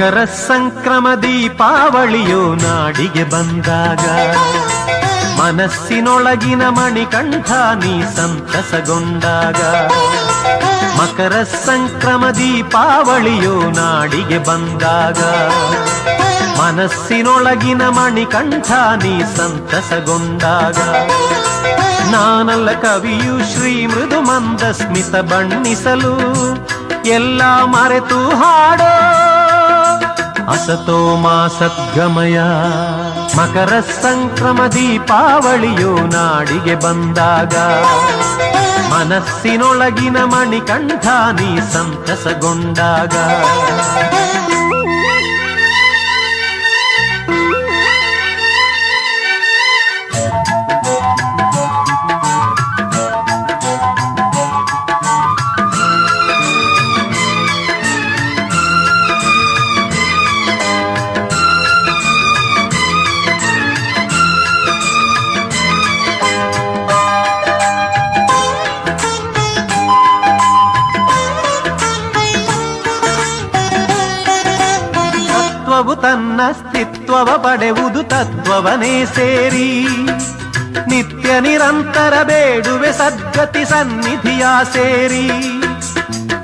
ಮಕರ ಸಂಕ್ರಮ ದೀಪಾವಳಿಯು ನಾಡಿಗೆ ಬಂದಾಗ ಮನಸ್ಸಿನೊಳಗಿನ ಮಣಿಕಂಠ ನೀ ಸಂತಸಗೊಂಡಾಗ ಮಕರ ಸಂಕ್ರಮ ದೀಪಾವಳಿಯು ನಾಡಿಗೆ ಬಂದಾಗ ಮನಸ್ಸಿನೊಳಗಿನ ಮಣಿಕಂಠ ನೀ ಸಂತಸಗೊಂಡಾಗ ನಾನಲ್ಲ ಕವಿಯು ಶ್ರೀ ಮೃದು ಮಂದ ಸ್ಮಿತ ಬಣ್ಣಿಸಲು ಎಲ್ಲ ಮರೆತು ಹಾಡೋ ಅಸತೋ ಮಾ ಸದ್ಗಮಯ ಮಕರ ಸಂಕ್ರಮ ದೀಪಾವಳಿಯು ನಾಡಿಗೆ ಬಂದಾಗ ಮನಸ್ಸಿನೊಳಗಿನ ಮಣಿಕಂಠ ನೀ ಸಂತಸಗೊಂಡಾಗ. ತತ್ವವು ತನ್ನ ಅಸ್ತಿತ್ವವ ಪಡೆವುದು ತತ್ವವನೇ ಸೇರಿ ನಿತ್ಯ ನಿರಂತರ ಬೇಡುವೆ ಸದ್ಗತಿ ಸನ್ನಿಧಿಯ ಸೇರಿ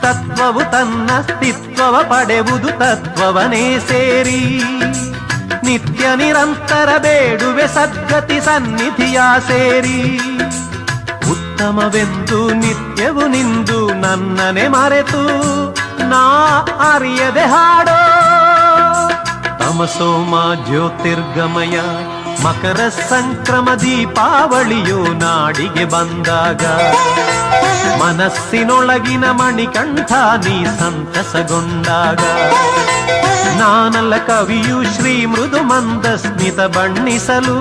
ತತ್ವವು ತನ್ನ ಅಸ್ತಿತ್ವವ ಪಡೆವುದು ತತ್ವವನೇ ಸೇರಿ ನಿತ್ಯ ನಿರಂತರ ಬೇಡುವೆ ಸದ್ಗತಿ ಸನ್ನಿಧಿಯ ಸೇರಿ ಉತ್ತಮವೆಂದು ನಿತ್ಯವು ನಿಂದು ನನ್ನನೆ ಮರೆತು ನಾ ಅರಿಯದೆ ಹಾಡೋ ತಮಸೋಮ ಜ್ಯೋತಿರ್ಗಮಯ ಮಕರ ಸಂಕ್ರಮ ದೀಪಾವಳಿಯು ನಾಡಿಗೆ ಬಂದಾಗ ಮನಸ್ಸಿನೊಳಗಿನ ಮಣಿಕಂಠ ನೀ ಸಂತಸಗೊಂಡಾಗ ನಾನಲ್ಲ ಕವಿಯು ಶ್ರೀ ಮೃದು ಮಂದ ಸ್ಮಿತ ಬಣ್ಣಿಸಲು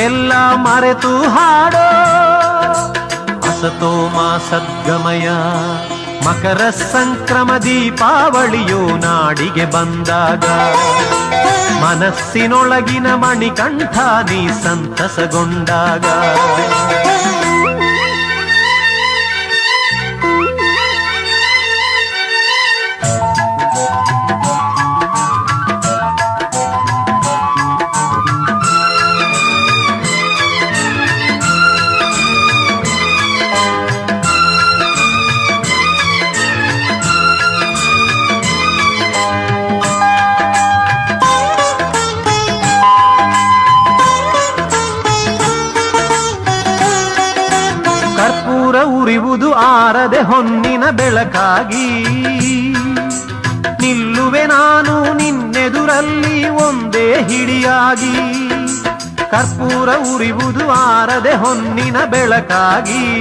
ಎಲ್ಲ ಮರೆತು ಹಾಡೋ ಅಸತೋಮ ಸದ್ಗಮಯ ಮಕರ ಸಂಕ್ರಮ ದೀಪಾವಳಿಯು ನಾಡಿಗೆ ಬಂದಾಗ ಮನಸ್ಸಿನೊಳಗಿನ ಮಣಿಕಂಠ ನೀ ಸಂತಸಗೊಂಡಾಗ ಆರದೆ ಹೊನ್ನಿನ ಬೆಳಕಾಗಿ. ನಿಲ್ಲುವೆ ನಾನು ನಿನ್ನೆದುರಲ್ಲಿ ಒಂದೇ ಹಿಡಿಯಾಗಿ. ಕರ್ಪೂರ ಉರಿವುದು ಆರದೆ ಹೊನ್ನಿನ ಬೆಳಕಾಗಿ.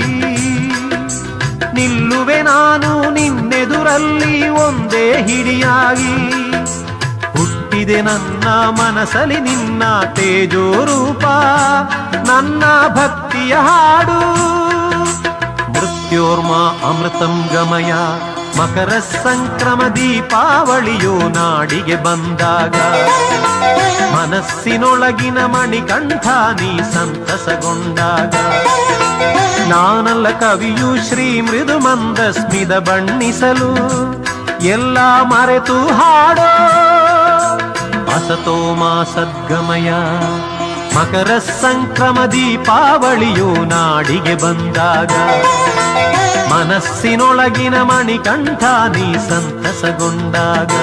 ನಿಲ್ಲುವೆ ನಾನು ನಿನ್ನೆದುರಲ್ಲಿ ಒಂದೇ ಹಿಡಿಯಾಗಿ. ಹುಟ್ಟಿದೆ ನನ್ನ ಮನಸಲಿ ನಿನ್ನ ತೇಜೋ ರೂಪ ನನ್ನ ಭಕ್ತಿಯ ಹಾಡು. ಮೃತ್ಯೋರ್ಮ ಅಮೃತಂ ಗಮಯ. ಮಕರ ಸಂಕ್ರಮ ದೀಪಾವಳಿಯು ನಾಡಿಗೆ ಬಂದಾಗ. ಮನಸ್ಸಿನೊಳಗಿನ ಮಣಿಕಂಠ ನೀ ಸಂತಸಗೊಂಡಾಗ. ನಾನಲ್ಲ ಕವಿಯು ಶ್ರೀ ಮೃದು ಮಂದ ಬಣ್ಣಿಸಲು. ಎಲ್ಲ ಮರೆತು ಹಾಡೋ. ಅಸತೋ ಮಾ ಸದ್ಗಮಯ. ಮಕರ ಸಂಕ್ರಮ ದೀಪಾವಳಿಯು ನಾಡಿಗೆ ಬಂದಾಗ ಮನಸ್ಸಿನೊಳಗಿನ ಮಣಿಕಂಠ ನೀ ಸಂತಸಗೊಂಡಾಗ